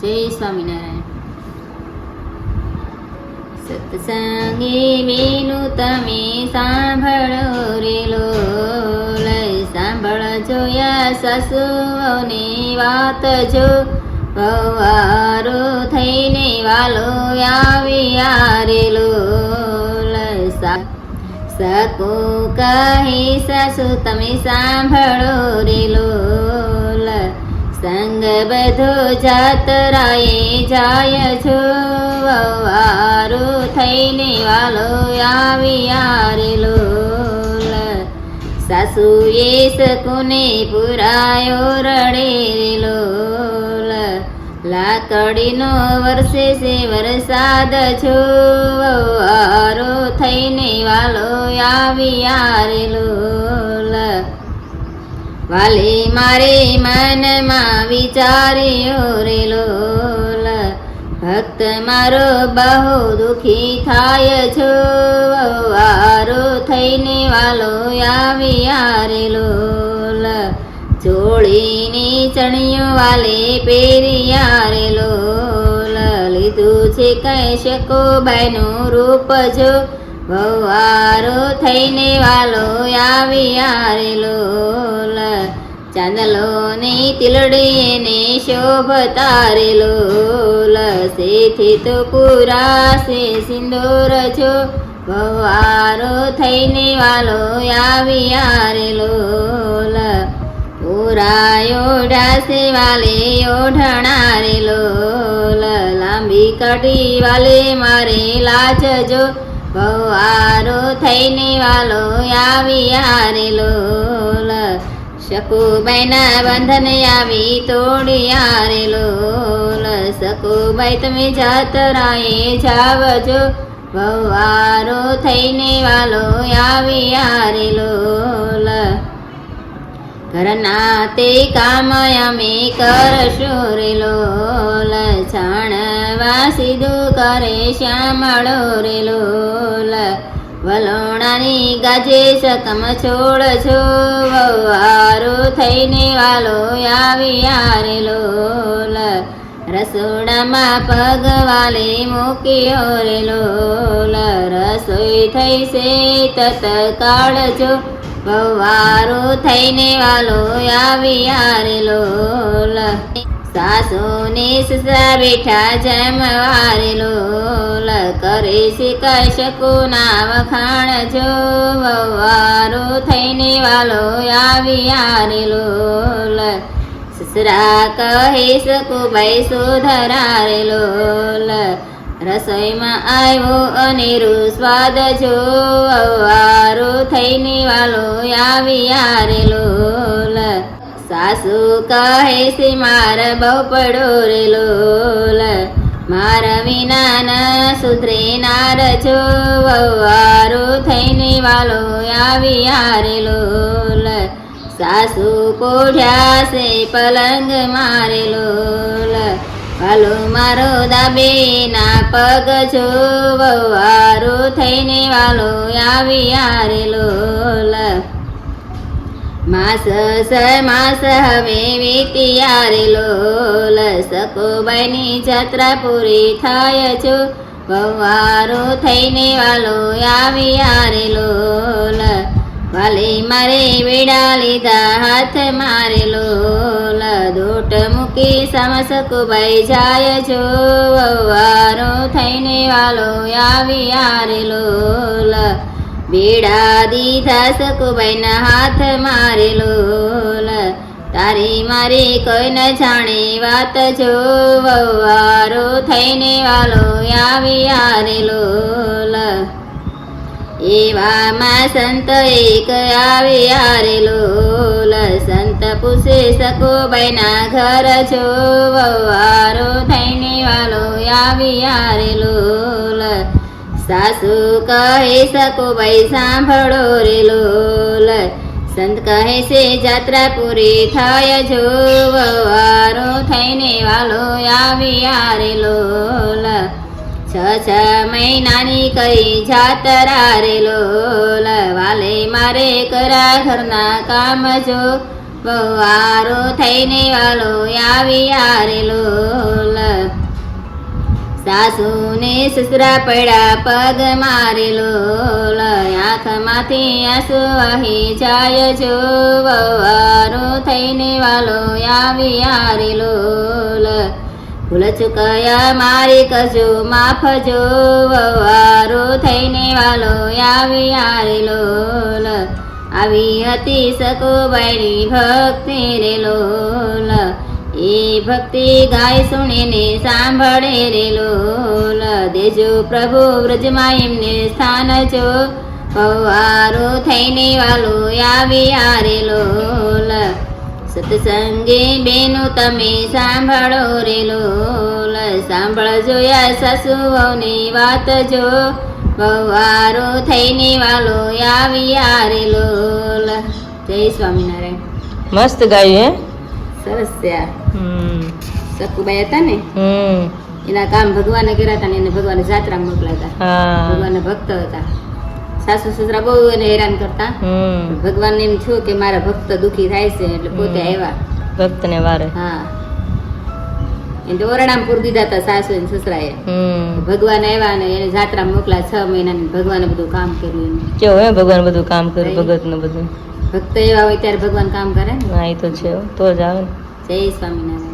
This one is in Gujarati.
જય સ્વામિનારાયણ સત્સંગે મેનું તમે સાંભળો રે લોલ સાંભળજો યા સસુઓની વાત જો પવારો થઈને વાલો આવ્યા રે લોલ સકો કહી સસુ તમે સાંભળો રે લોલ સંગ બધો જાતરાએ જાય છો. વારું થઈને વાલો આવી આરેલો સાસુએ સકુને પુરાયો રડે લાકડીનો વર્ષે છે વરસાદ છો. વારો થઈને વાલો આવી લોલ. વાલી મારે મનમાં વિચાર્યો રે લોલ. ભક્ત મારો બહુ દુખી થાય છો. વારો થઈને વાલો આવી આરે લોલ. ચોળીની ચણિયો વાલે પેરી આરે લોલ. લીધું છે કહી શકો બાયનું રૂપ જો. વારો થઈને વાલો આવી આરે લોલ. ચાંદલો તિલડીને તિલડી ને શોભતા રે લોલ સેથી તો પુરાશે સિંદૂર છો. ભવારો થઈને વાલો આવી આરેલો પુરાયો ડાસે વાલે ઓઢણારેલો લાંબી કટી વાલે મારે લાજજો ભવારો થઈને વાલો આવી આરેલો શકુબાઈના બંધન આવી તોડી રે લોલ શકુબાઈ તમે જાતરાએ જાવજો. ભવારો થઈને વાલો આવી રે લોલ ઘરના તે કામ અમે કરશું રે લોલ છાણવા સીધું કરે શ્યામળો રે લોલ વલોણાની ગાજે સકમ છોડ છો વારો થઈને વાલો આવી લોલ. રસોડામાં પગ વાલે મૂક્યો રે લોલ. રસોઈ થઈ છે તત કાળજો વવારો થઈને વાલો આવ્યા રે લોલ સાસુ ને સસરા બેઠા જમવા રે લોલ કરે છે, કઈ શકો ના વખાણ જો વવારો થઈને વાલો આવી લોલ. સસરા કહે, શકું ભાઈ સુધરા રે રસોઈમાં આવ્યો અનેરો સ્વાદ જો વારો થઈને વાલો આવી લોલ. સાસુ કહે છે, માર બહુ પડો રે લોલ. માર વિના સુધરે નાર છો વારો થઈને વાલો આવી હારે લોલ. સાસુ કોઢ્યા છે, પલંગ મારે લોલ. વાલો મારો દાબે ના પગ છો વારો થઈને વાલો આવી હારે લોલ. માસ માસ હવે વીત્યા રે લોલ સકોબાઈની જત્રા પૂરી થાય છો. વવારો થઈને વાલો આવી રે લોલ. વાલી મારે વેડા લીધા, હાથ મારે લોલ. દોટ મૂકી સમસકુભાઈ જાય છો. વવારો થઈને વાલો આવી રે લોલ. બેડા દીધા સકુભાઈના હાથ મારેલો તારી મારી કોઈ ન જાણે વાત જો વારો થઈને વાલો આવી રે એવામાં સંત એક આવી લોલ. સંત પૂછે સકો બાઈના ઘર જો વારો થઈને વાલો આવી લોલ. સાસુ કહે સકો ભાઈ સાંભળો રે લોલ. સંત કહે છે, જાત્રા પૂરી થાય જો વારો થઈને વાલો આવ્યા રે લોલ. છ છ મહિનાની કઈ જાતરા રે લોલ. વાલે મારે કરા ઘરના કામ જો બવારો થઈને વાલો આવ્યા રે લોલ. સાસુને સસરા પડ્યા પગ મારેલો આંખમાંથી આંસુ વહી જાય જો વારો થઈને વાલો આવી આરેલો ભૂલ ચૂકયા મારી કજો માફ જો વારો થઈને વાલો આવી આરેલો આવી હતી સકોબાઈની ભક્તિ રે લોલ એ ભક્તિ ગાય સુણીને સાંભળે રે લોલ. દેજો પ્રભુ વ્રજમાં એમને સ્થાન જો પવારો થઈને વાલો આવી આરે લોલ. સત્સંગે બેનો તમે સાંભળો રે લોલ. સાંભળજો યા સસુઓની વાત જો. બવારો થઈને વાલો આવી આરે લોલ. જય સ્વામિનારાયણ. મસ્ત ગાયું સરસ છે આ સકુબાઈ હતા ને હમ એના કામ ભગવાને કર્યા હતા ને એને ભગવાને જાત્રા મોકલાતા ભગવાનના ભક્ત હતા સાસુ સસરા બહુ એને હેરાન કરતા ભગવાન એમ થયું કે મારા ભક્ત દુખી થાય છે એટલે પોતે. આવ્યા ભક્તને વારે હા તો ઓરડામાં પૂર દીધા હતા સાસુ અને સસરાએ એ ભગવાન આવ્યા ને એને જાત્રા મોકલા છ મહિના ભગવાને બધું કામ કર્યું કેવું હે ભગવાન બધું કામ કર્યું ભગતનું બધું ભક્ત એવા હોય ત્યારે ભગવાન કામ કરે ને? હા એ તો છે. હો. તો જ આવે જય સ્વામિનારાયણ.